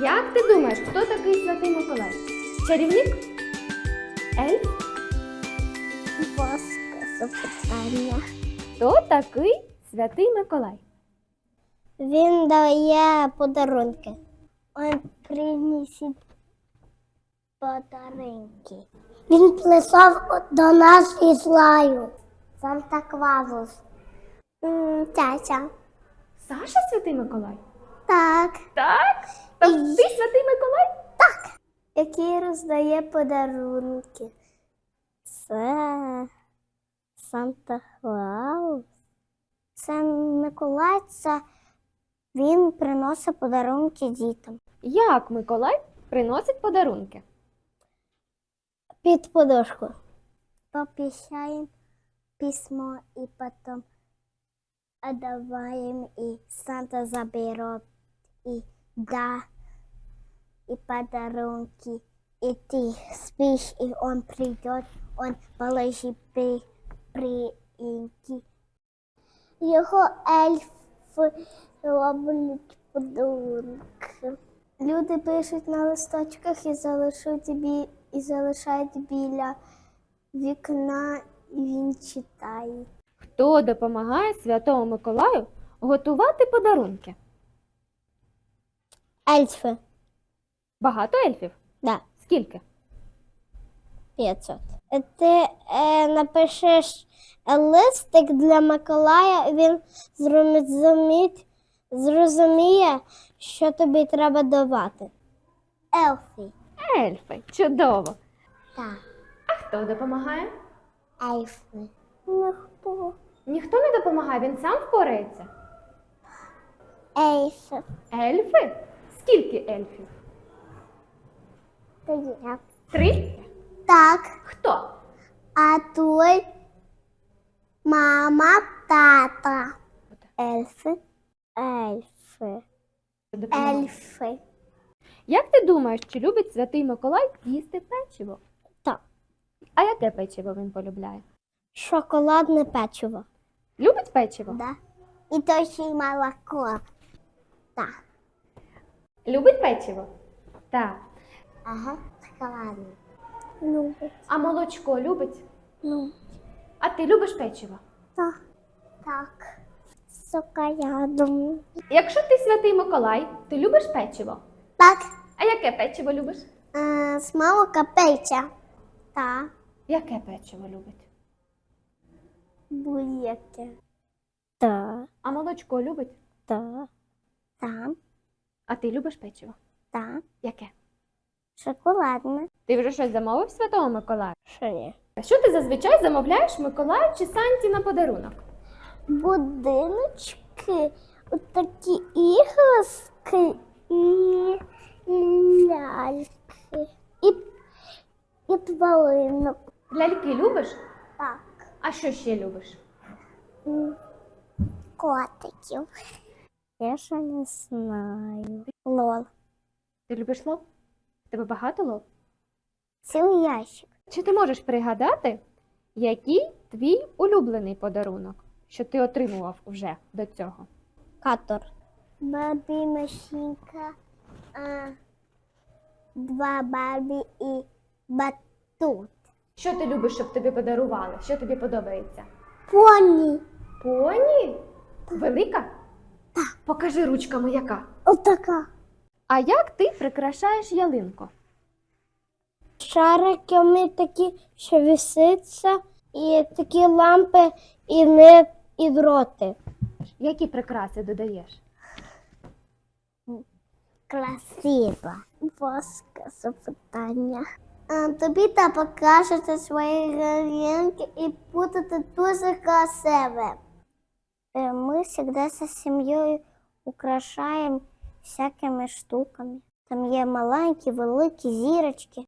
Як ти думаєш, хто такий святий Миколай? Чарівник? Ельф? Воска запитання. Хто такий святий Миколай? Він дає подарунки. Он принесіть подарунки. Він писав до нас із лаю. Санта Клаус. Тятя. Саша святий Миколай? Так. Так? Ти святий Миколай? Який роздає подарунки. Це Санта Клаус. Це Миколай, це він приносить подарунки дітям. Як Миколай приносить подарунки? Під подушку. Попищаем письмо и потом отдаваем, и Санта заберет, и да, и подарунки. И ты спишь, и он придет, он положит при, приинки. Його ельфи роблять подарунки. Люди пишуть на листочках і залишають, бі... і залишають біля вікна, і він читає. Хто допомагає святому Миколаю готувати подарунки? Ельфи. Багато ельфів? Да, Скільки? 500. Ти е, напишеш листик для Миколая, він зрозуміть, зрозуміє, що тобі треба давати. Ельфи. Ельфи. Чудово. Так. А хто допомагає? Ельфи. Ніхто. Ніхто не допомагає, він сам впорається. Ельфи. Ельфи? Скільки ельфів? Я. Три? Так. Хто? А той мама, тата. Ельфи. Ельфи. Ельфи. Як ти думаєш, чи любить святий Миколай їсти печиво? Так. А яке печиво він полюбляє? Шоколадне печиво. Любить печиво? Да. І то ще й молоко. Так. Любить печиво? Так. Ага, шоколадне. Любить. А молочко любить? Ну, А ти любиш печиво? так. Так. З шоколадом. Якщо ти святий Миколай, ти любиш печиво? Так. А яке печиво любиш? Е, з молока печа. Так. Яке печиво любить? Будь-яке. Так. А молочко любить? Так. Так. А ти любиш печиво? Так. Яке? Шоколадне. Ти вже щось замовив святого Миколая? Що є? А що ти зазвичай замовляєш Миколаю чи Санті на подарунок? будиночки, отакі іграшки і ляльки. І, і тваринок. Ляльки любиш? Так. А що ще любиш? М, Котиків. Я ще не знаю. Лол. Ти любиш лов? Тебе багато лов? Цілий ящик. Чи ти можеш пригадати, який твій улюблений подарунок, що ти отримував вже до цього? Катор. Барбі машинка, а, два барбі і батут. Що ти любиш, щоб тобі подарували? Що тобі подобається? Поні. Поні? Велика? Так. Покажи ручками яка. Отака. А як ти прикрашаєш ялинку? шариками такі, що виситься, і такі лампи і не і дроти. Які прикраси додаєш? Красиво. Воска запитання. Тобі та покажете свої галинки і будете дуже красиві. Е, Ми завжди зі сім'єю украшаємо всякими штуками. Там є маленькі, великі зірочки.